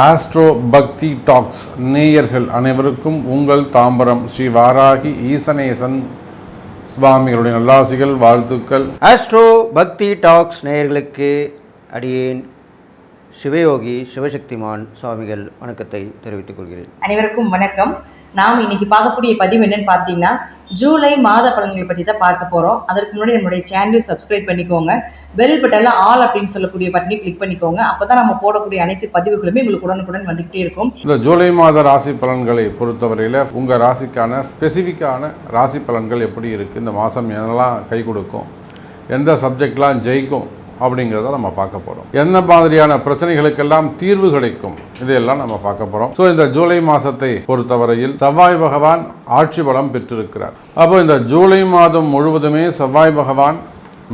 Astro பக்தி tax நேயர்கள் அனைவருக்கும் உங்கள் தாம்பரம் ஸ்ரீ வாராகி ஈசனேசன் சுவாமிகளுடைய நல்லாசிகள் வாழ்த்துக்கள். ஆஸ்ட்ரோ பக்தி டாக்ஸ் நேயர்களுக்கு அடியேன் சிவயோகி சிவசக்திமான் சுவாமிகள் வணக்கத்தை தெரிவித்துக் கொள்கிறேன். அனைவருக்கும் வணக்கம். நாம் இன்னைக்கு பார்க்கக்கூடிய பதிவு என்னன்னு பார்த்தீங்கன்னா ஜூலை மாத பலன்களை பற்றி தான் பார்க்க போகிறோம் அதற்கு முன்னாடி நம்மளுடைய சேனலையும் சப்ஸ்கிரைப் பண்ணிக்கோங்க. பெல் பட்டனில் ஆல் அப்படின்னு சொல்லக்கூடிய பட்டனை கிளிக் பண்ணிக்கோங்க. அப்போ தான் நம்ம போடக்கூடிய அனைத்து பதிவுகளுமே உங்களுக்கு உடனுக்குடன் வந்துகிட்டே இருக்கும். இந்த ஜூலை மாத ராசி பலன்களை பொறுத்தவரையில் உங்கள் ராசிக்கான ஸ்பெசிஃபிக்கான ராசி பலன்கள் எப்படி இருக்குது இந்த மாதம் என்னெல்லாம் கை கொடுக்கும்? எந்த சப்ஜெக்ட்லாம் ஜெயிக்கும்? அப்படிங்கிறத நம்ம பார்க்க போகிறோம் எந்த மாதிரியான பிரச்சனைகளுக்கெல்லாம் தீர்வு கிடைக்கும்? இதையெல்லாம் நம்ம பார்க்க போகிறோம் ஸோ இந்த ஜூலை மாதத்தை பொறுத்தவரையில் செவ்வாய் பகவான் ஆட்சி பலம் பெற்றிருக்கிறார். அப்போ இந்த ஜூலை மாதம் முழுவதுமே செவ்வாய் பகவான்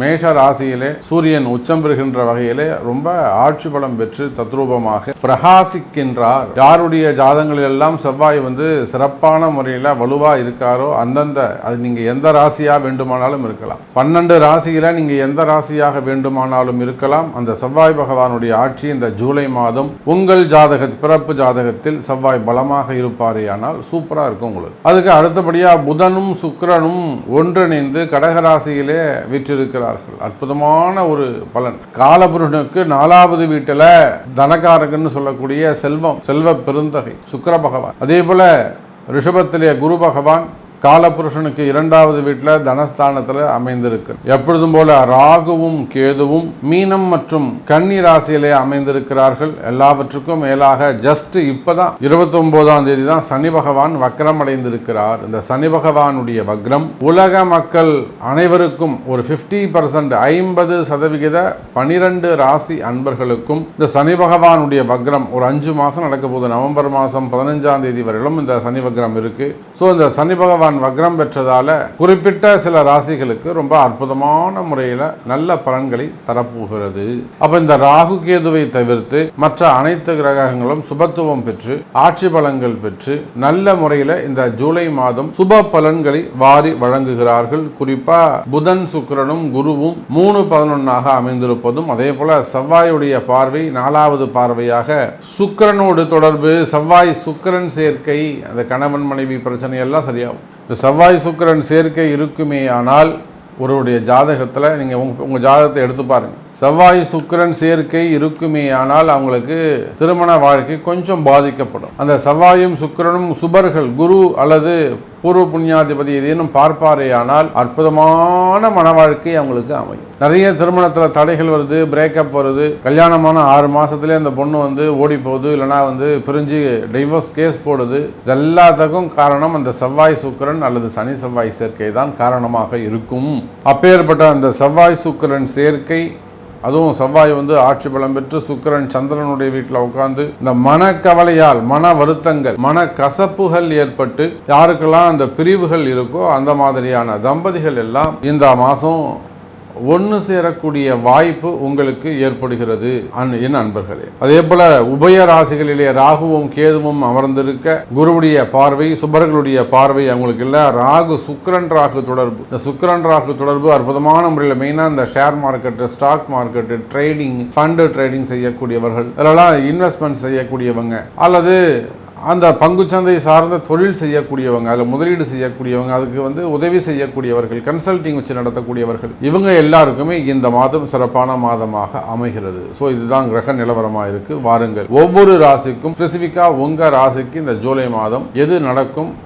மேஷ ராசியிலே சூரியன் உச்சம் பெறுகின்ற வகையிலே ரொம்ப ஆட்சி பலம் பெற்று தத்ரூபமாக பிரகாசிக்கின்றார். யாருடைய ஜாதங்களில் எல்லாம் செவ்வாய் வந்து சிறப்பான முறையில் வலுவா இருக்காரோ அந்தந்த அது நீங்க எந்த ராசியா வேண்டுமானாலும் இருக்கலாம். பன்னெண்டு ராசியில நீங்க எந்த ராசியாக வேண்டுமானாலும் இருக்கலாம். அந்த செவ்வாய் பகவானுடைய ஆட்சி இந்த ஜூலை மாதம் உங்கள் ஜாதக பிறப்பு ஜாதகத்தில் செவ்வாய் பலமாக இருப்பாரேயானால் சூப்பரா இருக்கும் உங்களுக்கு. அதுக்கு அடுத்தபடியா புதனும் சுக்கரனும் ஒன்றிணைந்து கடகராசியிலே வீற்றிருக்கிறார்கள் அற்புதமான ஒரு பலன். காலபுருஷனுக்கு நாலாவது வீட்டில் தனகாரகன்னு சொல்லக்கூடிய செல்வம் செல்வ பெருந்தகை சுக்கர பகவான். அதே போல ரிஷபத்திலே குரு பகவான் காலபுருஷனுக்கு இரண்டாவது வீட்டில் தனஸ்தானத்தில் அமைந்திருக்கு. எப்பொழுதும் போல ராகுவும் கேதுவும் மீனம் மற்றும் கன்னி ராசியிலே அமைந்திருக்கிறார்கள். எல்லாவற்றுக்கும் மேலாக ஜஸ்ட் இப்பதான் இருபத்தி ஒன்பதாம் தேதி தான் சனி பகவான் வக்ரம் அடைந்திருக்கிறார் இந்த சனி பகவானுடைய வக்ரம் உலக மக்கள் அனைவருக்கும் ஒரு பிப்டி பர்சன்ட் ஐம்பது சதவிகித பனிரெண்டு ராசி அன்பர்களுக்கும் இந்த சனி பகவானுடைய வக்ரம் ஒரு அஞ்சு மாசம் நடக்க போகுது. நவம்பர் மாசம் பதினஞ்சாம் தேதி வரையிலும் இந்த சனி வக்ரம் இருக்கு. ஸோ இந்த சனி பகவான் வக்ரம் பெற்றதால குறிப்பிட்ட சில ராசிகளுக்கு ரொம்ப அற்புதமான முறையில் நல்ல பலன்களை தரப்போகிறது. அப்ப இந்த ராகு கேதுவை தவிர்த்து மற்ற அனைத்து கிரகங்களும் சுபத்துவம் பெற்று ஆட்சி பலன்கள் பெற்று நல்ல முறையில் இந்த ஜூலை மாதம் சுப பலன்களை வாரி வழங்குகிறார்கள். குறிப்பா புதன் சுக்கிரனும் குருவும் மூணு பதினொன்னாக அமைந்திருப்பதும் அதே போல செவ்வாயுடைய பார்வை நாலாவது பார்வையாக சுக்கிரனோடு தொடர்பு. செவ்வாய் சுக்கிரன் சேர்க்கை அந்த கணவன் மனைவி பிரச்சனை எல்லாம் சரியாகும். இந்த செவ்வாய் சுக்கிரன் சேர்க்கை இருக்குமே ஆனால் ஒருவருடைய ஜாதகத்தில் நீங்கள் உங்க உங்கள் ஜாதகத்தை எடுத்து பாருங்கள் செவ்வாய் சுக்கிரன் சேர்க்கை இருக்குமே ஆனால் அவங்களுக்கு திருமண வாழ்க்கை கொஞ்சம் பாதிக்கப்படும். அந்த செவ்வாயும் சுக்கிரனும் சுபர்கள் குரு அல்லது பூர்வ புண்ணியாதிபதி ஏதேனும் பார்ப்பாரே ஆனால் அற்புதமான மன வாழ்க்கை அவங்களுக்கு அமையும். நிறைய திருமணத்தில் தடைகள் வருது பிரேக்கப் வருது. கல்யாணமான ஆறு மாதத்துலேயே அந்த பொண்ணு வந்து ஓடி போகுது இல்லைனா வந்து பிரிஞ்சு டைவோர்ஸ் கேஸ் போடுது. இது எல்லாத்துக்கும் காரணம் அந்த செவ்வாய் சுக்கரன் அல்லது சனி செவ்வாய் சேர்க்கை தான் காரணமாக இருக்கும். அப்பேற்பட்ட அந்த செவ்வாய் சுக்கரன் சேர்க்கை அதுவும் செவ்வாய் வந்து ஆட்சி பலம் பெற்று சுக்கிரன் சந்திரனுடைய வீட்டில் உட்கார்ந்து இந்த மனக்கவலையால் மன வருத்தங்கள் மன கசப்புகள் ஏற்பட்டு யாருக்கெல்லாம் அந்த பிரிவுகள் இருக்கோ அந்த மாதிரியான தம்பதிகள் எல்லாம் இந்த மாதம் ஒன்று சேரக்கூடிய வாய்ப்பு உங்களுக்கு ஏற்படுகிறது. என் அன்பர்களே அதே போல உபய ராசிகளிலே ராகுவும் கேதுவும் அமர்ந்திருக்க குருவுடைய பார்வை சுபர்களுடைய பார்வை அவங்களுக்கு இல்லை. ராகு சுக்கரன் ராகு தொடர்பு. இந்த சுக்கரன் ராகு தொடர்பு அற்புதமான முறையில் மெயினாக இந்த share market stock market trading fund trading செய்யக்கூடியவர்கள். இதெல்லாம் இன்வெஸ்ட்மெண்ட் செய்யக்கூடியவங்க. அல்லது அந்த பங்குச்சந்தை சார்ந்த தொழில் செய்யக்கூடியவங்க அதில் முதலீடு செய்யக்கூடியவங்க அதுக்கு வந்து உதவி செய்யக்கூடியவர்கள் கன்சல்டிங் வச்சு நடத்தக்கூடியவர்கள் இவங்க எல்லாருக்குமே இந்த மாதம் சிறப்பான மாதமாக அமைகிறது. ஸோ இதுதான் கிரக நிலவரமாக இருக்குது வாருங்கள். ஒவ்வொரு ராசிக்கும் ஸ்பெசிஃபிக்காக உங்கள் ராசிக்கு இந்த ஜூலை மாதம் எது நடக்கும்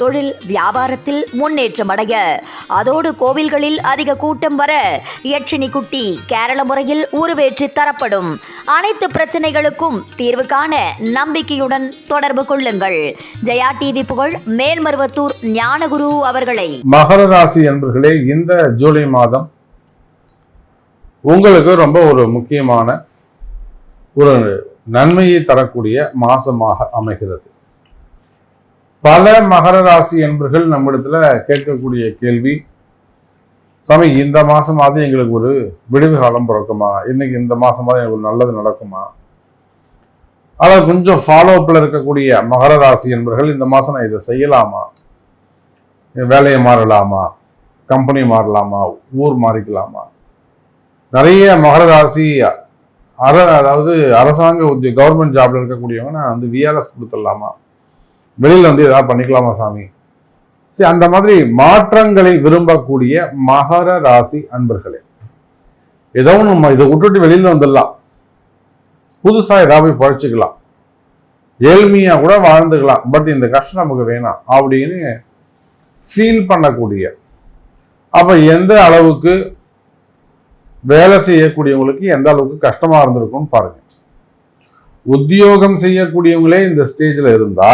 தொழில் வியாபாரத்தில் முன்னேற்றம் அடைய. அதோடு கோவில்களில் அதிக கூட்டம் வர யட்சினி குட்டி கேரள முறையில் உருவேற்றி தரப்படும். அனைத்து பிரச்சனைகளுக்கும் தீர்வு காண நம்பிக்கையுடன் தொடர்பு கொள்ளுங்கள். ஜெயா டிவி புகழ் மேல்மருவத்தூர் ஞானகுரு அவர்களை. மகர ராசி என்பர்களே இந்த ஜூலை மாதம் உங்களுக்கு ரொம்ப ஒரு முக்கியமான ஒரு நன்மையை தரக்கூடிய மாசமாக அமைகிறது. பல மகர ராசி என்பர்கள் நம்மிடத்துல கேட்கக்கூடிய கேள்வி சாமி இந்த மாசமாவது எங்களுக்கு ஒரு விடுவு காலம் பிறக்குமா? இன்னைக்கு இந்த மாசமாவது எங்களுக்கு ஒரு நல்லது நடக்குமா? ஆனால் கொஞ்சம் ஃபாலோ அப்ல இருக்கக்கூடிய மகர ராசி என்பவர்கள் இந்த மாசம் நான் இதை செய்யலாமா? வேலையை மாறலாமா? கம்பெனி மாறலாமா? ஊர் மாறிக்கலாமா? நிறைய மகர ராசி அர அதாவது அரசாங்க உத்திய கவர்மெண்ட் ஜாப்ல இருக்கக்கூடியவங்க நான் வந்து விஆர்எஸ் கொடுத்துடலாமா? வெளியில வந்து ஏதாவது பண்ணிக்கலாமா சாமி? சரி அந்த மாதிரி மாற்றங்களை விரும்பக்கூடிய மகர ராசி அன்பர்களே ஏதோ நம்ம இதை விட்டுட்டு வெளியில வந்துடலாம். புதுசா ஏதாவது போய் பழச்சிக்கலாம். ஏழ்மையா கூட வாழ்ந்துக்கலாம். பட் இந்த கஷ்டம் நமக்கு வேணாம் அப்படின்னு ஃபீல் பண்ணக்கூடிய. அப்ப எந்த அளவுக்கு வேலை செய்யக்கூடியவங்களுக்கு எந்த அளவுக்கு கஷ்டமா இருந்திருக்கும்னு பாருங்கள் உத்தியோகம் செய்யக்கூடியவங்களே இந்த ஸ்டேஜ்ல இருந்தா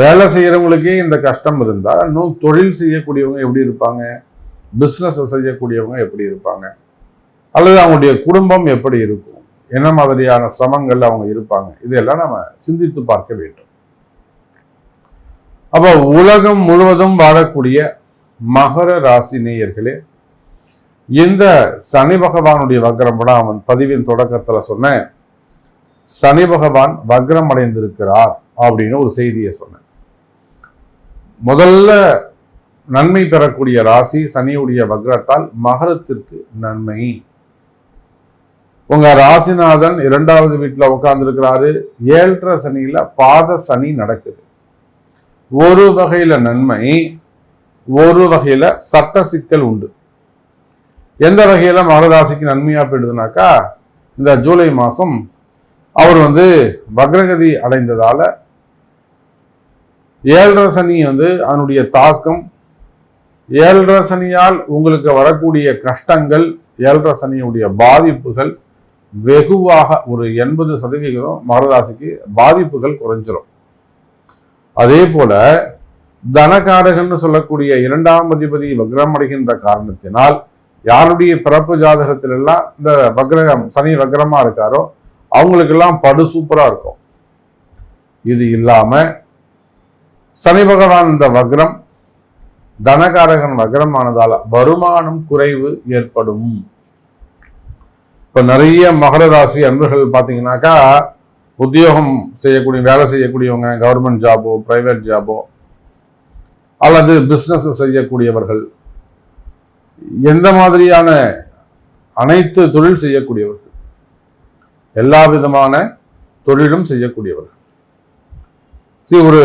வேலை செய்யறவங்களுக்கே இந்த கஷ்டம் இருந்தால் இன்னும் தொழில் செய்யக்கூடியவங்க எப்படி இருப்பாங்க? பிஸ்னஸை செய்யக்கூடியவங்க எப்படி இருப்பாங்க? அல்லது அவங்களுடைய குடும்பம் எப்படி இருக்கும்? என்ன மாதிரியான சிரமங்கள் அவங்க இருப்பாங்க? இதெல்லாம் நம்ம சிந்தித்து பார்க்க வேண்டும். அப்போ உலகம் முழுவதும் வாழக்கூடிய மகர ராசி நேயர்களே இந்த சனி பகவானுடைய வக்ரம் கூட அவன் பதிவின் தொடக்கத்துல சொன்னேன். சனி பகவான் வக்ரம் அடைந்திருக்கிறார் அப்படின்னு ஒரு செய்தியை சொன்னேன். முதல்ல நன்மை பெறக்கூடிய ராசி சனியுடைய வக்ரத்தால் மகரத்திற்கு நன்மை. உங்க ராசிநாதன் இரண்டாவது வீட்டில் உட்கார்ந்து இருக்கிறாரு ஏழரை சனியில பாத சனி நடக்குது. ஒரு வகையில நன்மை ஒரு வகையில சட்ட சிக்கல் உண்டு. எந்த வகையில மகராசிக்கு நன்மையா போயிடுதுனாக்கா இந்த ஜூலை மாசம் அவர் வந்து வக்ரகதி அடைந்ததால ஏழரை சனி வந்து அதனுடைய தாக்கம் ஏழரை சனியால் உங்களுக்கு வரக்கூடிய கஷ்டங்கள் ஏழரை சனியுடைய பாதிப்புகள் வெகுவாக ஒரு எண்பது சதவிகிதம் மகராசிக்கு பாதிப்புகள் குறைஞ்சிரும். அதே போல தனகாரகன்னு சொல்லக்கூடிய இரண்டாம் அதிபதி வக்ரம் அடைகின்ற காரணத்தினால் யாருடைய பிறப்பு ஜாதகத்திலெல்லாம் இந்த வக்ரகம் சனி வக்ரமாக இருக்காரோ அவங்களுக்கெல்லாம் படு சூப்பராக இருக்கும். இது இல்லாமல் சனி பகவான் இந்த வக்ரம் தனகாரகன் வக்ரமானதால வருமானம் குறைவு ஏற்படும். இப்ப நிறைய மகர ராசி அன்பர்கள் பாத்தீங்கன்னாக்கா உத்தியோகம் செய்யக்கூடிய வேலை செய்யக்கூடியவங்க கவர்மெண்ட் ஜாபோ பிரைவேட் ஜாபோ அல்லது பிசினஸ் செய்யக்கூடியவர்கள் எந்த மாதிரியான அனைத்து தொழில் செய்யக்கூடியவர்கள் எல்லா விதமான தொழிலும் செய்யக்கூடியவர்கள். சரி ஒரு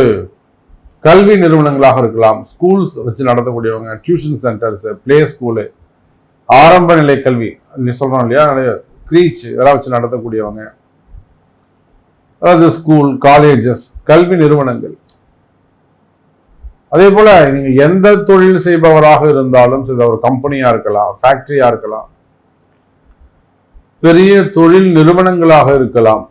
கல்வி நிறுவனங்களாக இருக்கலாம் ஸ்கூல்ஸ் வச்சு நடத்தக்கூடியவங்க டியூஷன் சென்டர்ஸ் பிளே ஸ்கூலு ஆரம்ப நிலை கல்வி நீ சொல்றோம் இல்லையா? க்ரீச் இதெல்லாம் வச்சு நடத்தக்கூடியவங்க. அதாவது ஸ்கூல் காலேஜஸ் கல்வி நிறுவனங்கள். அதே போல நீங்கள் எந்த தொழில் செய்பவராக இருந்தாலும் சரி ஒரு கம்பெனியா இருக்கலாம் ஃபேக்ட்ரியாக இருக்கலாம் பெரிய தொழில் நிறுவனங்களாக இருக்கலாம்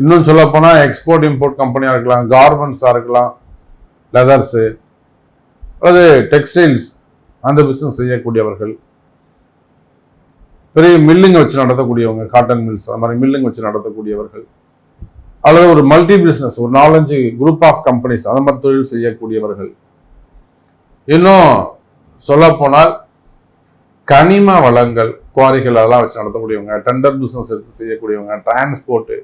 இன்னும் சொல்லப்போனால் எக்ஸ்போர்ட் இம்போர்ட் கம்பெனியாக இருக்கலாம் கார்மெண்ட்ஸாக இருக்கலாம் லெதர்ஸு அல்லது டெக்ஸ்டைல்ஸ் அந்த பிஸ்னஸ் செய்யக்கூடியவர்கள். பெரிய மில்லுங்க வச்சு நடத்தக்கூடியவங்க காட்டன் மில்ஸ் அந்த மாதிரி மில்லுங்க வச்சு நடத்தக்கூடியவர்கள். அல்லது ஒரு மல்டி பிஸ்னஸ் ஒரு நாலஞ்சு குரூப் ஆஃப் கம்பெனிஸ் அந்த மாதிரி தொழில் செய்யக்கூடியவர்கள். இன்னும் சொல்லப்போனால் கனிம வளங்கள் குவாரிகள் அதெல்லாம் வச்சு நடத்தக்கூடியவங்க டெண்டர் பிஸ்னஸ் எடுத்து செய்யக்கூடியவங்க டிரான்ஸ்போர்ட்டு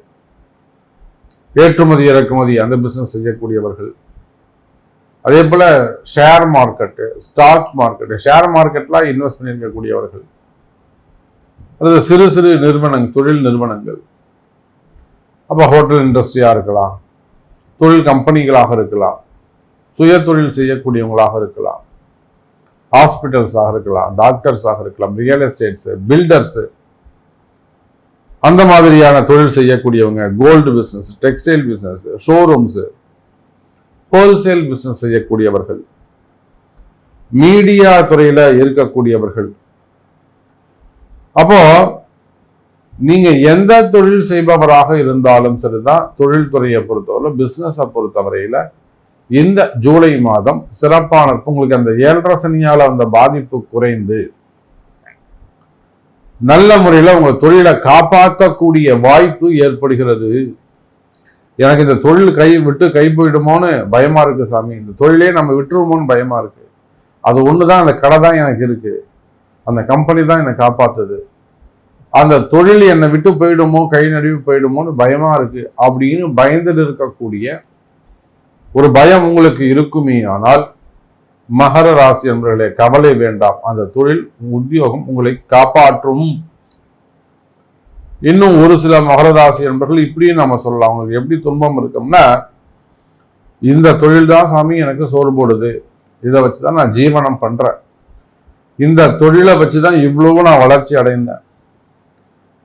ஏற்றுமதி இறக்குமதி அந்த பிஸ்னஸ் செய்யக்கூடியவர்கள். அதே போல் share market stock market share மார்க்கெட்லாம் invest பண்ணியிருக்கக்கூடியவர்கள். அல்லது சிறு சிறு நிறுவனங்கள் தொழில் நிறுவனங்கள். அப்போ ஹோட்டல் இண்டஸ்ட்ரியாக இருக்கலாம் தொழில் கம்பெனிகளாக இருக்கலாம் சுய தொழில் செய்யக்கூடியவங்களாக இருக்கலாம். ஹாஸ்பிட்டல்ஸாக இருக்கலாம் டாக்டர்ஸாக இருக்கலாம் ரியல் எஸ்டேட்ஸு பில்டர்ஸு அந்த மாதிரியான தொழில் செய்யக்கூடியவங்க gold business textile business showrooms wholesale business செய்யக்கூடியவர்கள் மீடியா துறையில் இருக்கக்கூடியவர்கள். அப்போ நீங்க எந்த தொழில் செய்பவராக இருந்தாலும் சரிதான் தொழில்துறையை பொறுத்தவரை பிஸ்னஸை பொறுத்தவரையில இந்த ஜூலை மாதம் சிறப்பான உங்களுக்கு அந்த ஏழரை சனியால் அந்த பாதிப்பு குறைந்து நல்ல முறையில் உங்கள் தொழிலை காப்பாற்றக்கூடிய வாய்ப்பு ஏற்படுகிறது. எனக்கு இந்த தொழில் கை விட்டு கை போயிடுமோன்னு பயமாக இருக்குது சாமி. இந்த தொழிலே நம்ம விட்டுருவோமோன்னு பயமாக இருக்குது அது ஒன்று தான் அந்த கடை தான் எனக்கு இருக்குது அந்த கம்பெனி தான் என்னை காப்பாற்றுது அந்த தொழில் என்னை விட்டு போயிடுமோ கை நழுவி போயிடுமோன்னு பயமாக இருக்குது அப்படின்னு பயந்துட்டு இருக்கக்கூடிய ஒரு பயம் உங்களுக்கு இருக்குமே ஆனால் மகர ராசி என்பவர்களே கவலை வேண்டாம். அந்த தொழில் உத்தியோகம் உங்களை காப்பாற்றும். இன்னும் ஒரு சில மகர ராசி என்பர்கள் இப்படியும் நம்ம சொல்லலாம். அவங்களுக்கு எப்படி துன்பம் இருக்கும்னா இந்த தொழில் தான் சாமி எனக்கு சோறு போடுது. இதை வச்சு தான் நான் ஜீவனம் பண்ணுறேன் இந்த தொழிலை வச்சு தான் இவ்வளவு நான் வளர்ச்சி அடைந்தேன்.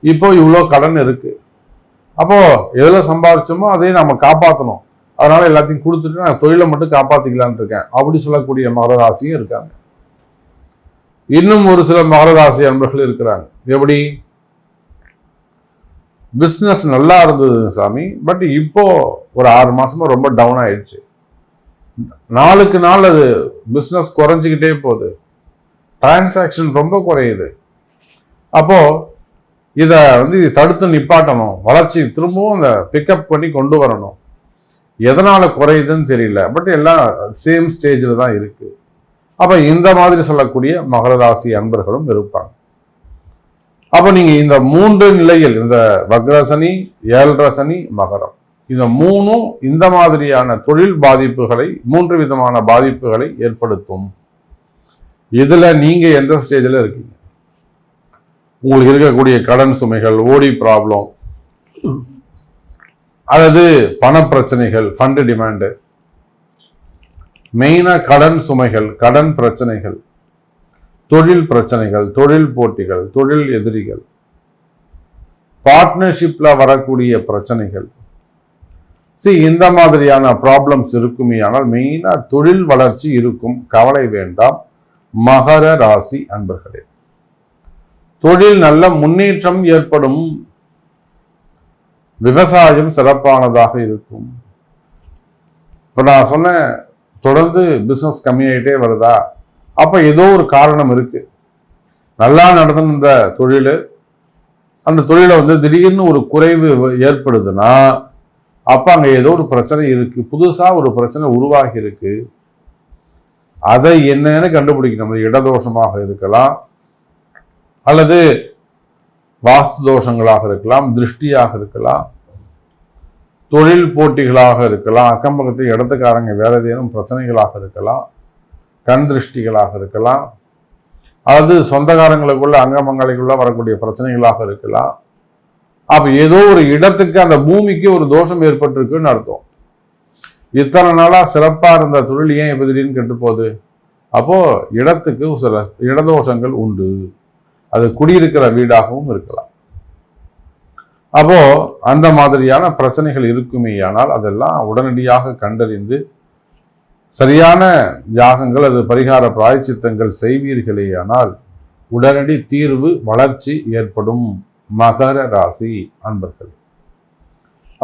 இப்போ இவ்வளோ கடன் இருக்கு. அப்போ எதில் சம்பாதிச்சோமோ அதையும் நம்ம காப்பாற்றணும் அதனால எல்லாத்தையும் கொடுத்துட்டு நான் தொழிலை மட்டும் காப்பாத்திக்கலாம்னு இருக்கேன். அப்படி சொல்லக்கூடிய மகர ராசியும் இருக்காங்க. இன்னும் ஒரு சில மகர ராசி அன்பர்கள் இருக்கிறாங்க. எப்படி? பிஸ்னஸ் நல்லா இருந்தது சாமி. பட் இப்போ ஒரு ஆறு மாசமா ரொம்ப டவுன் ஆயிடுச்சு. நாளுக்கு நாள் அது பிஸ்னஸ் குறைஞ்சிக்கிட்டே போகுது. டிரான்சாக்ஷன் ரொம்ப குறையுது. அப்போ இதை வந்து தடுத்து நிப்பாட்டணும். வளர்ச்சி திரும்பவும் அந்த பிக்கப் பண்ணி கொண்டு வரணும். எதனால் குறையுதுன்னு தெரியல. பட் எல்லாம் சேம் ஸ்டேஜில் தான் இருக்குது அப்போ இந்த மாதிரி சொல்லக்கூடிய மகர ராசி அன்பர்களும் இருப்பாங்க. அப்போ நீங்கள் இந்த மூன்று நிலையில் இந்த வக்ரசனி ஏழரசனி மகரம். இந்த மூணும் இந்த மாதிரியான தொழில் பாதிப்புகளை மூன்று விதமான பாதிப்புகளை ஏற்படுத்தும். இதில் நீங்கள் எந்த ஸ்டேஜில் இருக்கீங்க? உங்களுக்கு இருக்கக்கூடிய கடன் சுமைகள் ஓடி ப்ராப்ளம் அல்லது பண பிரச்சனைகள் ஃபண்டு டிமாண்டு மெயினாக கடன் சுமைகள் கடன் பிரச்சனைகள் தொழில் பிரச்சனைகள் தொழில் போட்டிகள் தொழில் எதிரிகள் பார்ட்னர்ஷிப்பில் வரக்கூடிய பிரச்சனைகள். சி இந்த மாதிரியான ப்ராப்ளம்ஸ் இருக்குமே ஆனால் மெயினாக தொழில் வளர்ச்சி இருக்கும். கவலை வேண்டாம். மகர ராசி அன்பர்களே தொழில் நல்ல முன்னேற்றம் ஏற்படும். விவசாயம் சிறப்பானதாக இருக்கும். இப்போ நான் சொன்னேன் தொடர்ந்து பிஸ்னஸ் கம்மியாயிட்டே வருதா? அப்போ ஏதோ ஒரு காரணம் இருக்கு. நல்லா நடந்த தொழில் அந்த தொழிலை வந்து திடீர்னு ஒரு குறைவு ஏற்படுதுன்னா அப்போ அங்கே ஏதோ ஒரு பிரச்சனை இருக்கு. புதுசாக ஒரு பிரச்சனை உருவாகி இருக்கு. அதை என்னன்னு கண்டுபிடிக்கணும். இடதோஷமாக இருக்கலாம். அல்லது வாஸ்து தோஷங்களாக இருக்கலாம் திருஷ்டியாக இருக்கலாம் தொழில் போட்டிகளாக இருக்கலாம் அக்கம் பக்கத்து இடத்துக்காரங்க வேற ஏதேனும் பிரச்சனைகளாக இருக்கலாம் கண் திருஷ்டிகளாக இருக்கலாம் அல்லது சொந்தக்காரங்களுக்குள்ள அங்கமங்களுக்குள்ள வரக்கூடிய பிரச்சனைகளாக இருக்கலாம். அப்போ ஏதோ ஒரு இடத்துக்கு அந்த பூமிக்கு ஒரு தோஷம் ஏற்பட்டிருக்குன்னு அர்த்தம். இத்தனை நாளாக சிறப்பாக இருந்த தொழில் ஏன் இப்ப திடீர்னு கெட்டு போகுது? அப்போ இடத்துக்கு சில இடதோஷங்கள் உண்டு. அது குடியிருக்கிற வீடாகவும் இருக்கலாம். அப்போ அந்த மாதிரியான பிரச்சனைகள் இருக்குமேயானால் அதெல்லாம் உடனடியாக கண்டறிந்து சரியான யாகங்கள் அது பரிகார பிராயச்சித்தங்கள் செய்வீர்களேயானால் உடனடி தீர்வு வளர்ச்சி ஏற்படும். மகர ராசி அன்பர்கள்.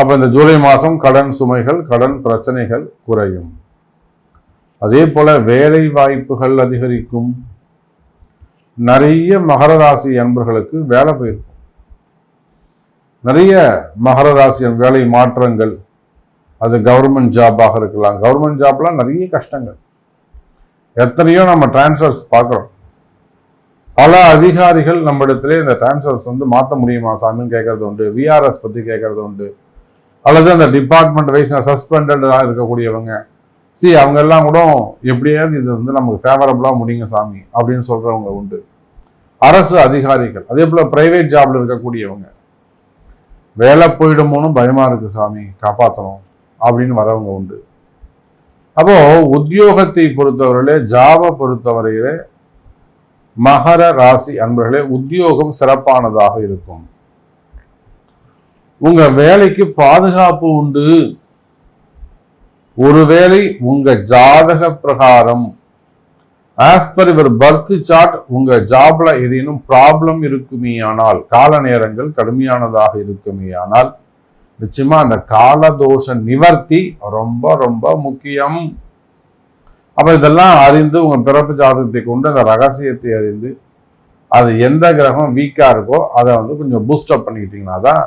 அப்ப இந்த ஜூலை மாதம் கடன் சுமைகள் கடன் பிரச்சனைகள் குறையும். அதே போல வேலை வாய்ப்புகள் அதிகரிக்கும். நிறைய மகர ராசி அன்பர்களுக்கு வேலை போயிருக்கும் நிறைய மகர ராசி வேலை மாற்றங்கள் அது கவர்மெண்ட் ஜாபாக இருக்கலாம். கவர்மெண்ட் ஜாப்லாம் நிறைய கஷ்டங்கள். எத்தனையோ நம்ம டிரான்ஸ்ஃபர்ஸ் பார்க்குறோம். பல அதிகாரிகள் நம்மிடத்திலே இந்த டிரான்ஸ்ஃபர்ஸ் வந்து மாற்ற முடியுமா? சாமின்னு கேட்கறது உண்டு. விஆர்எஸ் பற்றி கேட்கறது உண்டு. அல்லது அந்த டிபார்ட்மெண்ட் வைஸ் சஸ்பெண்டடாக இருக்கக்கூடியவங்க சி அவங்க எல்லாம் கூட எப்படியாவது இது வந்து நமக்கு ஃபேவரபுளாக முடியுங்க சாமி அப்படின்னு சொல்றவங்க உண்டு. அரசு அதிகாரிகள் அதே போல ப்ரைவேட் ஜாப்ல இருக்கக்கூடியவங்க. வேலை போயிடுமோன்னு பயமா இருக்கு சாமி காப்பாற்றணும் அப்படின்னு வரவங்க உண்டு. அப்போ உத்தியோகத்தை பொறுத்தவரையிலே ஜாபை பொறுத்தவரையிலே மகர ராசி அன்பர்களே உத்தியோகம் சிறப்பானதாக இருக்கும். உங்க வேலைக்கு பாதுகாப்பு உண்டு. ஒருவேளை உங்க ஜாதக பிரகாரம் ஆஸ் பர் இவர் பர்த் சார்ட் உங்க ஜாப்ல ஏதேனும் ப்ராப்ளம் இருக்குமே ஆனால் கால நேரங்கள் கடுமையானதாக இருக்குமே ஆனால் நிச்சயமா அந்த காலதோஷ நிவர்த்தி ரொம்ப ரொம்ப முக்கியம். அப்ப இதெல்லாம் அறிந்து உங்க பிறப்பு ஜாதகத்தை கொண்டு அந்த ரகசியத்தை அறிந்து அது எந்த கிரகம் வீக்கா இருக்கோ அதை வந்து கொஞ்சம் பூஸ்டப் பண்ணிக்கிட்டீங்கன்னா தான்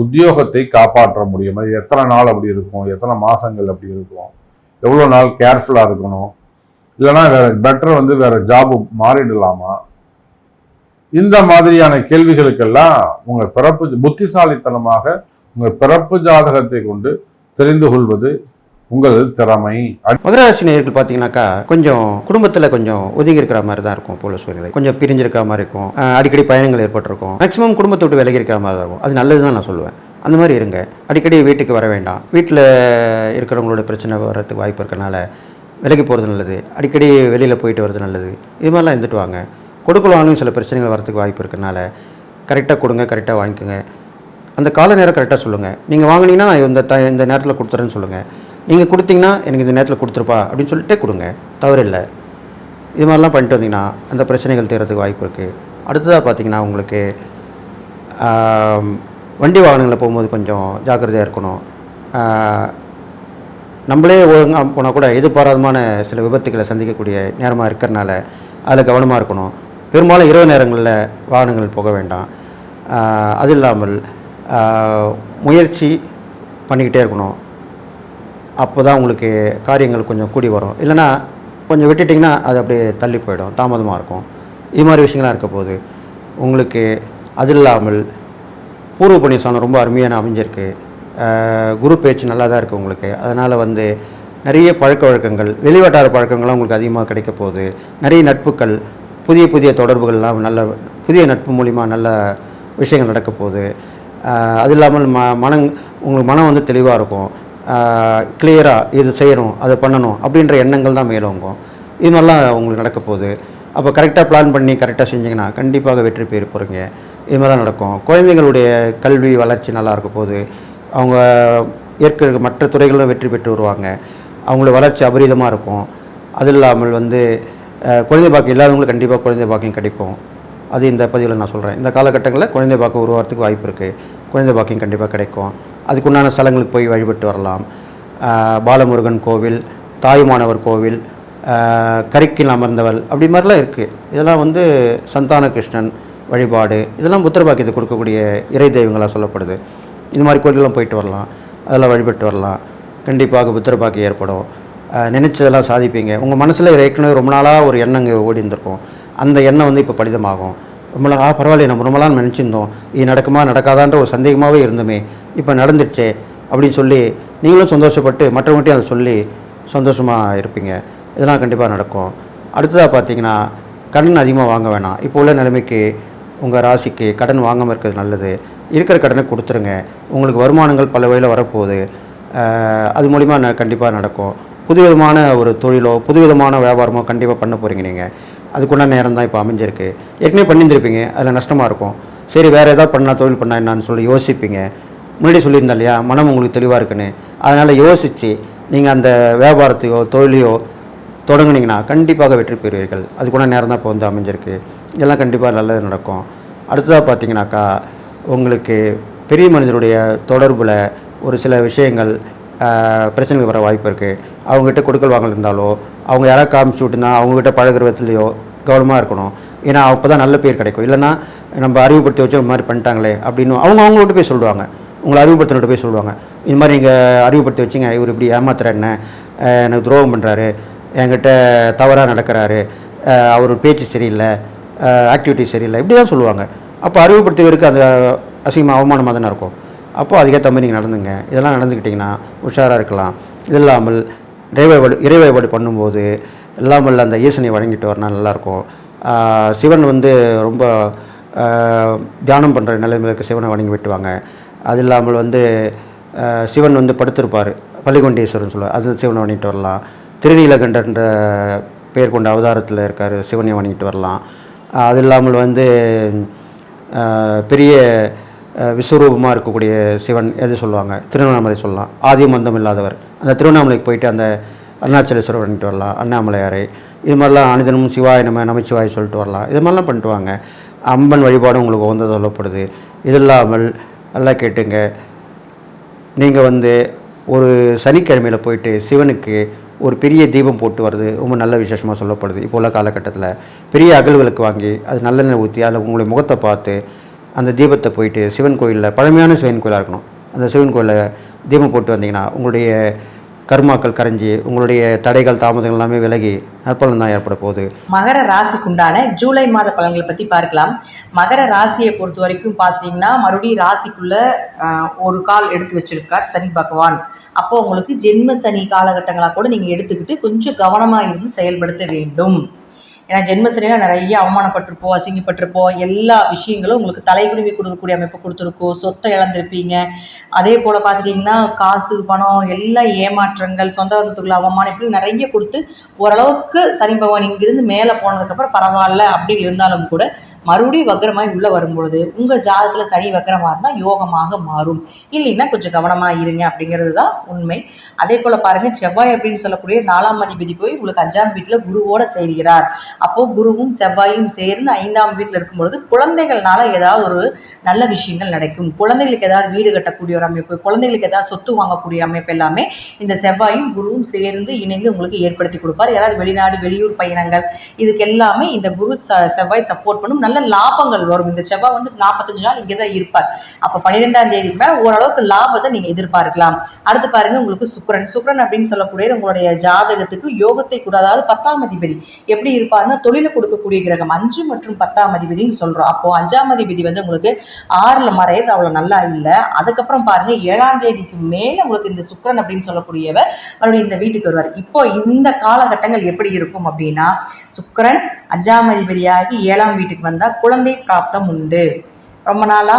உத்தியோகத்தை காப்பாற்ற முடியும். அது எத்தனை நாள் அப்படி இருக்கும்? எத்தனை மாதங்கள் அப்படி இருக்கும்? எவ்வளோ நாள் கேர்ஃபுல்லாக இருக்கணும்? இல்லைன்னா வேற பெட்டர் வந்து வேற ஜாபு மாறிடலாமா? இந்த மாதிரியான கேள்விகளுக்கெல்லாம் உங்கள் பிறப்பு புத்திசாலித்தனமாக உங்கள் பிறப்பு ஜாதகத்தை கொண்டு தெரிந்து கொள்வது உங்கள் திறமை. மகராசி நேர்கள் பார்த்தீங்கன்னாக்கா கொஞ்சம் குடும்பத்தில் கொஞ்சம் ஒதுங்கி இருக்கிற மாதிரி தான் இருக்கும் போல சூழ்நிலை. கொஞ்சம் பிரிஞ்சிருக்கிற மாதிரி இருக்கும். அடிக்கடி பயணங்கள் ஏற்பட்டிருக்கும். மேக்ஸிமம் குடும்பத்தை விட்டு விலகி இருக்கிற மாதிரி தான் இருக்கும். அது நல்லது தான் நான் சொல்லுவேன். அந்த மாதிரி இருங்க. அடிக்கடி வீட்டுக்கு வர வேண்டாம். வீட்டில் இருக்கிறவங்களோட பிரச்சனை வர்றதுக்கு வாய்ப்பு இருக்கனால விலகி போகிறது நல்லது. அடிக்கடி வெளியில் போயிட்டு வர்றது நல்லது. இது மாதிரிலாம் இருந்துட்டு வாங்க. கொடுக்கலானும் சில பிரச்சனைகள் வரதுக்கு வாய்ப்பு இருக்கனால கரெக்டாக கொடுங்க கரெக்டாக வாங்கிக்கோங்க. அந்த கால நேரம் கரெக்டாக சொல்லுங்கள் நீங்கள் வாங்கினீங்கன்னா நான் இந்த த இந்த நேரத்தில் கொடுத்துறேன்னு சொல்லுங்கள் நீங்கள் கொடுத்தீங்கன்னா எனக்கு இந்த நேரத்தில் கொடுத்துருப்பா அப்படின்னு சொல்லிட்டே கொடுங்க. தவறு இல்லை இது மாதிரிலாம் பண்ணிட்டு வந்தீங்கன்னா அந்த பிரச்சனைகள் தீர்றதுக்கு வாய்ப்பு இருக்குது அடுத்ததாக பார்த்தீங்கன்னா உங்களுக்கு வண்டி வாகனங்களில் போகும்போது கொஞ்சம் ஜாக்கிரதையாக இருக்கணும். நம்மளே ஒழுங்காக போனால் கூட எதிர்பாராதமான சில விபத்துக்களை சந்திக்கக்கூடிய நேரமாக இருக்கிறனால அதில் கவனமாக இருக்கணும். பெரும்பாலும் இரவு நேரங்களில் வாகனங்கள் போக வேண்டாம். அது இல்லாமல் முயற்சி பண்ணிக்கிட்டே இருக்கணும். அப்போ தான் உங்களுக்கு காரியங்கள் கொஞ்சம் கூடி வரும். இல்லைன்னா கொஞ்சம் விட்டுட்டிங்கன்னா அது அப்படியே தள்ளி போயிடும் தாமதமாக இருக்கும். இது மாதிரி விஷயங்கள்லாம் இருக்க போது உங்களுக்கு அது இல்லாமல் பூர்வ புண்ணியஸ்தானம் ரொம்ப அருமையான அமைஞ்சிருக்கு. குரு பேச்சு நல்லா தான் இருக்குது உங்களுக்கு. அதனால் வந்து நிறைய பழக்க வழக்கங்கள் வெளிவட்டார பழக்கங்கள்லாம் உங்களுக்கு அதிகமாக கிடைக்க போகுது நிறைய நட்புகள் புதிய புதிய தொடர்புகள்லாம் நல்ல புதிய நட்பு மூலிமா நல்ல விஷயங்கள் நடக்க போகுது அது இல்லாமல் ம மனம் உங்களுக்கு மனம் வந்து தெளிவாக இருக்கும். கிளியராக இது செய்யணும் அதை பண்ணணும் அப்படின்ற எண்ணங்கள் தான் மேலோங்கும் இது மாதிரிலாம் உங்களுக்கு நடக்க போகுது. அப்போ கரெக்டாக பிளான் பண்ணி கரெக்டாக செஞ்சிங்கன்னா கண்டிப்பாக வெற்றி பெற போகிறீங்க இது மாதிரிலாம் நடக்கும். குழந்தைங்களுடைய கல்வி வளர்ச்சி நல்லா இருக்க போது அவங்க ஏற்க மற்ற துறைகளிலும் வெற்றி பெற்று வருவாங்க. அவங்களோட வளர்ச்சி அபரிதமாக இருக்கும். அது இல்லாமல் வந்து குழந்தை பாக்கியம் இல்லாதவங்களுக்கு கண்டிப்பாக குழந்தை பாக்கியம் கிடைக்கும் அது இந்த பதிவில் நான் சொல்கிறேன் இந்த காலகட்டங்களில் குழந்தை பாக்கம் உருவாகிறதுக்கு வாய்ப்பு இருக்குது குழந்தை பாக்கியம் கண்டிப்பாக கிடைக்கும். அதுக்குண்டான ஸ்தலங்களுக்கு போய் வழிபட்டு வரலாம். பாலமுருகன் கோவில் தாயுமானவர் கோவில் கரிக்கில் அமர்ந்தவள் அப்படி மாதிரிலாம் இருக்குது இதெல்லாம் வந்து சந்தான கிருஷ்ணன் வழிபாடு இதெல்லாம் புத்திர பாக்கியத்தை கொடுக்கக்கூடிய இறை தெய்வங்களாக சொல்லப்படுது. இந்த மாதிரி கோயிலெலாம் போயிட்டு வரலாம். அதெல்லாம் வழிபட்டு வரலாம். கண்டிப்பாக புத்திர பாக்கியம் ஏற்படும். நினச்சதெல்லாம் நினைச்சதெல்லாம் சாதிப்பீங்க. உங்கள் மனசில் ஏற்கனவே ரொம்ப நாளாக ஒரு எண்ணம் இங்கே ஓடி இருந்திருக்கும் அந்த எண்ணம் வந்து இப்போ பலிதமாகும். ரொம்ப நாள் ஆ பரவாயில்ல நம்ம ரொம்ப நாள் நினச்சிருந்தோம். இது நடக்குமா நடக்காதான்ற ஒரு சந்தேகமாகவே இருந்தோமே. இப்போ நடந்துடுச்சே அப்படின்னு சொல்லி நீங்களும் சந்தோஷப்பட்டு மற்றவங்கள்ட்டையும் அதை சொல்லி சந்தோஷமாக இருப்பீங்க. இதெல்லாம் கண்டிப்பாக நடக்கும். அடுத்ததாக பார்த்தீங்கன்னா கடன் அதிகமாக வாங்க வேணாம். இப்போ உள்ள நிலைமைக்கு உங்கள் ராசிக்கு கடன் வாங்காமல் இருக்கிறது நல்லது. இருக்கிற கடனை கொடுத்துருங்க. உங்களுக்கு வருமானங்கள் பல வகையில் வரப்போகுது. அது மூலிமா ந கண்டிப்பாக நடக்கும். புதுவிதமான ஒரு தொழிலோ புதுவிதமான வியாபாரமோ கண்டிப்பாக பண்ண போகிறீங்க நீங்கள் அதுக்குண்டான நேரம் தான் இப்போ அமைஞ்சிருக்கு. ஏற்கனவே பண்ணியிருந்திருப்பீங்க அதில் நஷ்டமாக இருக்கும். சரி வேறு ஏதாவது பண்ணால் தொழில் பண்ணால் என்னான்னு சொல்லி யோசிப்பீங்க. முன்னாடி சொல்லியிருந்தேன் இல்லையா மனம் உங்களுக்கு தெளிவாக இருக்குன்னு. அதனால் யோசித்து நீங்கள் அந்த வியாபாரத்தையோ தொழிலையோ தொடங்குனீங்கன்னா கண்டிப்பாக வெற்றி பெறுவீர்கள். அதுக்குள்ள நேரம் தான் இப்போ வந்து அமைஞ்சிருக்கு. இதெல்லாம் கண்டிப்பாக நல்லது நடக்கும். அடுத்ததாக பார்த்தீங்கன்னாக்கா உங்களுக்கு பெரிய மனிதருடைய தொடர்பில் ஒரு சில விஷயங்கள் பிரச்சனைகள் வர வாய்ப்பு இருக்குது அவங்ககிட்ட கொடுக்கல் வாங்கல் இருந்தாலோ அவங்க யாராவது காமிச்சு விட்டுனா அவங்ககிட்ட பழகுற விதத்துலையோ கவனமாக இருக்கணும். ஏன்னா அப்போ தான் நல்ல பேர் கிடைக்கும். இல்லைன்னா நம்ம அறிவுப்படுத்தி வச்சு இந்த மாதிரி பண்ணிட்டாங்களே அப்படின்னு அவங்க அவங்கள்ட்ட போய் சொல்லுவாங்க. உங்களை அறிவுப்படுத்தினோட போய் சொல்லுவாங்க. இது மாதிரி நீங்கள் அறிவுப்படுத்தி வச்சிங்க. இவர் இப்படி ஏமாத்துற என்ன? எனக்கு துரோகம் பண்ணுறாரு என்கிட்ட தவறாக நடக்கிறாரு. அவர் பேச்சு சரியில்லை. ஆக்டிவிட்டி சரியில்லை. இப்படி தான் சொல்லுவாங்க. அப்போ அறிவுப்படுத்தியவருக்கு அந்த அசிங்கமாக அவமானமாக தானே இருக்கும். அப்போ அதுக்கேற்ற மாதிரி நீங்கள் நடந்துங்க. இதெல்லாம் நடந்துக்கிட்டிங்கன்னா உஷாராக இருக்கலாம். இது இல்லாமல் இறை வழிபாடு இறை வழிபாடு பண்ணும்போது இல்லாமல் அந்த ஈசனை வணங்கிட்டு வரனா நல்லாயிருக்கும். சிவன் வந்து ரொம்ப தியானம் பண்ணுற நிலைமைகளுக்கு சிவனை வணங்கி விட்டுவாங்க. அது இல்லாமல் வந்து சிவன் வந்து படுத்திருப்பார். பள்ளிகொண்டீஸ்வரன் சொல்லுவார் அது சிவனை வணங்கிட்டு வரலாம். திருநீலகண்டன்ற பெயர் கொண்ட அவதாரத்தில் இருக்கார் சிவனை வணங்கிட்டு வரலாம். அது இல்லாமல் வந்து பெரிய விஸ்வரூபமாக இருக்கக்கூடிய சிவன் எது சொல்லுவாங்க? திருவண்ணாமலை சொல்லலாம். ஆதி மந்தம் இல்லாதவர். அந்த திருவண்ணாமலைக்கு போயிட்டு அந்த அருணாச்சலேஸ்வரர் பண்ணிட்டு வரலாம் அண்ணாமலையாரை. இது மாதிரிலாம் அனிதனும் சிவாய் நம்ம நமச்சிவாய் சொல்லிட்டு வரலாம். இது மாதிரிலாம் பண்ணிட்டு வாங்க அம்மன் வழிபாடும் உங்களுக்கு உகந்த சொல்லப்படுது. இது இல்லாமல் நல்லா கேட்டுங்க. நீங்கள் வந்து ஒரு சனிக்கிழமையில் போயிட்டு சிவனுக்கு ஒரு பெரிய தீபம் போட்டு வர்றது ரொம்ப நல்ல விசேஷமாக சொல்லப்படுது. இப்போ உள்ள காலகட்டத்தில் பெரிய அகல் விளக்கு வாங்கி அது நல்லெண்ணெய் ஊற்றி அதில் உங்களுடைய முகத்தை பார்த்து அந்த தீபத்தை போயிட்டு சிவன் கோயிலில் பழமையான சிவன் கோயிலாக இருக்கணும். அந்த சிவன் கோயிலில் தீபம் போட்டு வந்தீங்கன்னா உங்களுடைய கருமாக்கள் கரைஞ்சி உங்களுடைய தடைகள் தாமதங்கள் எல்லாமே விலகி நற்பலன் தான் ஏற்பட போகுது. மகர ராசிக்குண்டான ஜூலை மாத பலன்களை பற்றி பார்க்கலாம். மகர ராசியை பொறுத்த வரைக்கும் பார்த்தீங்கன்னா மறுபடியும் ராசிக்குள்ள ஒரு கால் எடுத்து வச்சிருக்கார் சனி பகவான். அப்போ உங்களுக்கு ஜென்ம சனி காலகட்டங்களாக கூட நீங்கள் எடுத்துக்கிட்டு கொஞ்சம் கவனமாக இருந்து செயல்படுத்த வேண்டும். ஏன்னா ஜென்மசனியில் நிறைய அவமானப்பட்டிருப்போம் அசிங்கப்பட்டிருப்போம் எல்லா விஷயங்களும் உங்களுக்கு தலைகுனிவி கொடுக்கக்கூடிய அமைப்பு கொடுத்துருக்கோம். சொத்தை இழந்திருப்பீங்க. அதே போல் பார்த்துட்டிங்கன்னா காசு பணம் எல்லா ஏமாற்றங்கள் சொந்த பந்தத்துக்குள்ள அவமானம் இப்படி நிறைய கொடுத்து ஓரளவுக்கு சனி பகவான் இங்கிருந்து மேலே போனதுக்கப்புறம் பரவாயில்ல அப்படின்னு இருந்தாலும் கூட மறுபடியும் வக்கரமாய் உள்ளே வரும்பொழுது உங்கள் ஜாதகத்தில் சனி வக்கரமாக இருந்தால் யோகமாக மாறும். இல்லைன்னா கொஞ்சம் கவனமாக இருங்க அப்படிங்கிறது தான் உண்மை. அதே போல் பாருங்கள் செவ்வாய் அப்படின்னு சொல்லக்கூடிய நாலாம் அதிபதி போய் உங்களுக்கு அஞ்சாம் வீட்டில் குருவோட சேர்கிறார். அப்போது குருவும் செவ்வாயும் சேர்ந்து ஐந்தாம் வீட்டில் இருக்கும் பொழுது குழந்தைகள்னால ஏதாவது ஒரு நல்ல விஷயங்கள் நடக்கும். குழந்தைகளுக்கு ஏதாவது வீடு கட்டக்கூடிய ஒரு அமைப்பு குழந்தைகளுக்கு ஏதாவது சொத்து வாங்கக்கூடிய அமைப்பு எல்லாமே இந்த செவ்வாயும் குருவும் சேர்ந்து இணைந்து உங்களுக்கு ஏற்படுத்தி கொடுப்பார். யாராவது வெளிநாடு வெளியூர் பயணங்கள் இதுக்கு எல்லாமே இந்த குரு ச செவ்வாய் சப்போர்ட் பண்ணும். நல்ல லாபங்கள் வரும். இந்த செவ்வாய் வந்து நாற்பத்தஞ்சு நாள் இங்கே தான் இருப்பார். அப்போ பன்னிரெண்டாம் தேதிக்கு மேலே ஓரளவுக்கு லாபத்தை நீங்கள் எதிர்பார்க்கலாம். அடுத்து பாருங்க உங்களுக்கு சுக்கிரன். சுக்கரன் அப்படின்னு சொல்லக்கூடிய உங்களுடைய ஜாதகத்துக்கு யோகத்தை கூட அதாவது பத்தாம் அதிபதி எப்படி இருப்பாருன்னா தொழிலை கொடுக்கக்கூடிய கிரகம். அஞ்சு மற்றும் பத்தாம் அதிபதினு சொல்றோம். அப்போ அஞ்சாம் அதிபதி வந்து உங்களுக்கு ஆறுல மறையிறது அவ்வளவு நல்லா இல்லை. அதுக்கப்புறம் பாருங்க ஏழாம் தேதிக்கு மேல உங்களுக்கு இந்த சுக்ரன் அப்படின்னு சொல்லக்கூடியவர் மறுபடியும் இந்த வீட்டுக்கு வருவார். இப்போ இந்த காலகட்டங்கள் எப்படி இருக்கும் அப்படின்னா சுக்ரன் அஞ்சாம் அதிபதியாகி ஏழாம் வீட்டுக்கு வந்தா குழந்தை பிராப்தம் உண்டு. ரொம்ப நாளா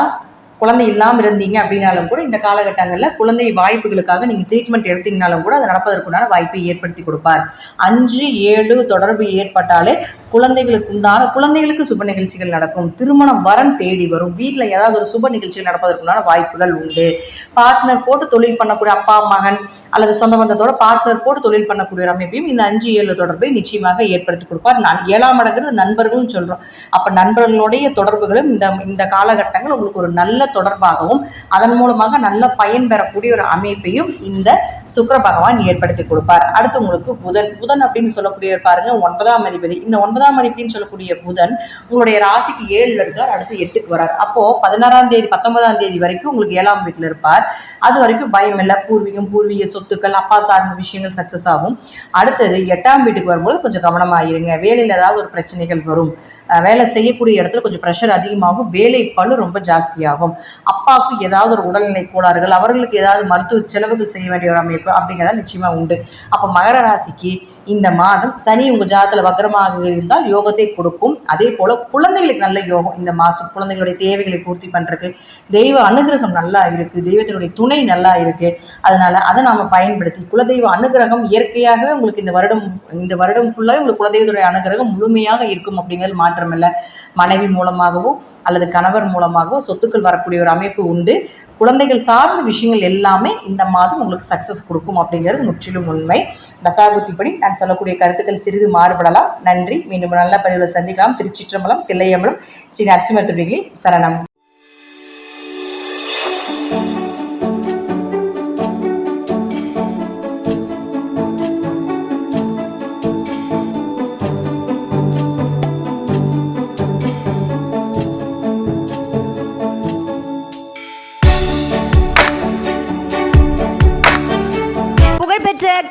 குழந்தை இல்லாமல் இருந்தீங்க அப்படின்னாலும் கூட இந்த காலகட்டங்களில் குழந்தை வாய்ப்புகளுக்காக நீங்கள் ட்ரீட்மெண்ட் எடுத்தீங்கனாலும் கூட அது நடப்பதற்குண்டான வாய்ப்பை ஏற்படுத்தி கொடுப்பார். அஞ்சு ஏழு தொடர்பு ஏற்பட்டாலே குழந்தைகளுக்கு உண்டான குழந்தைகளுக்கு சுப நிகழ்ச்சிகள் நடக்கும். திருமணம் வரன் தேடி வரும். வீட்டில் ஏதாவது ஒரு சுப நிகழ்ச்சிகள் நடப்பதற்குண்டான வாய்ப்புகள் உண்டு. பார்ட்னர் போட்டு தொழில் பண்ணக்கூடிய அப்பா மகன் அல்லது சொந்த பந்தத்தோட பார்ட்னர் போட்டு தொழில் பண்ணக்கூடிய ஒரு அமைப்பையும் இந்த அஞ்சு ஏழு தொடர்பை நிச்சயமாக ஏற்படுத்தி கொடுப்பார். நான் ஏழாம் அடங்கிறது நண்பர்களும் சொல்கிறோம் அப்போ நண்பர்களுடைய தொடர்புகளும் இந்த இந்த காலகட்டங்கள் உங்களுக்கு ஒரு நல்ல தொடர்பாகவும் அதன் மூலமாக நல்ல பயன் பெறக்கூடிய ஒரு அமைப்பையும் இந்த சுக்கிர பகவான் ஏற்படுத்தி கொடுப்பார். அடுத்து உங்களுக்கு புதன். புதன் அப்படின்னு சொல்லக்கூடிய பாருங்க ஒன்பதாம் அதிபதி. இந்த ஒன்பதாம் அதிபதினு சொல்லக்கூடிய புதன் உங்களுடைய ராசிக்கு ஏழுல இருக்கார் அடுத்து எட்டுக்கு வரார். அப்போ பதினாறாம் தேதி பத்தொன்பதாம் தேதி வரைக்கும் உங்களுக்கு ஏழாம் வீட்டில் இருப்பார். அது வரைக்கும் பயம் இல்லை பூர்வீகம் பூர்வீக சொத்துக்கள் அப்பா சார்ந்த விஷயங்கள் சக்சஸ் ஆகும். அடுத்தது எட்டாம் வீட்டுக்கு வரும்போது கொஞ்சம் கவனமாக இருங்க. வேலையில் ஏதாவது ஒரு பிரச்சனைகள் வரும். வேலை செய்யக்கூடிய இடத்துல கொஞ்சம் ப்ரெஷர் அதிகமாகும் வேலை பளு ரொம்ப ஜாஸ்தியாகும். அப்பாவுக்கு ஏதாவது ஒரு உடல்நிலை கோளாறுகள் அவர்களுக்கு ஏதாவது மருத்துவ செலவுகள் செய்ய வேண்டிய ஒரு அமைப்பு அப்படிங்கிறதா நிச்சயமாக உண்டு. அப்போ மகர ராசிக்கு இந்த மாதம் சனி உங்க ஜாதத்துல வக்கரமாக இருந்தால் யோகத்தை கொடுக்கும். அதே போல குழந்தைகளுக்கு நல்ல யோகம் இந்த மாசம். குழந்தைகளுடைய தேவைகளை பூர்த்தி பண்றதுக்கு தெய்வ அனுகிரகம் நல்லா இருக்கு. தெய்வத்தினுடைய துணை நல்லா இருக்கு. அதனால அதை நாம பயன்படுத்தி குலதெய்வ அனுகிரகம் இயற்கையாகவே உங்களுக்கு இந்த வருடம் இந்த வருடம் ஃபுல்லாக உங்களுக்கு குலதெய்வத்துடைய அனுகிரகம் முழுமையாக இருக்கும் அப்படிங்கிறது மாற்றமில்லை. மனைவி மூலமாகவோ அல்லது கணவர் மூலமாகவோ சொத்துக்கள் வரக்கூடிய ஒரு அமைப்பு உண்டு. குழந்தைகள் சார்ந்த விஷயங்கள் எல்லாமே இந்த மாதம் உங்களுக்கு சக்ஸஸ் கொடுக்கும் அப்படிங்கிறது முற்றிலும் உண்மை. தசாபுத்திப்படி நான் சொல்லக்கூடிய கருத்துக்கள் சிறிது மாறுபடலாம். நன்றி. மீண்டும் நல்ல பதிவில் சந்திக்கலாம். திருச்சிற்றம்பலம் தில்லையம்பலம் ஸ்ரீ நரசிம்மர் துடிகளி சரணம்.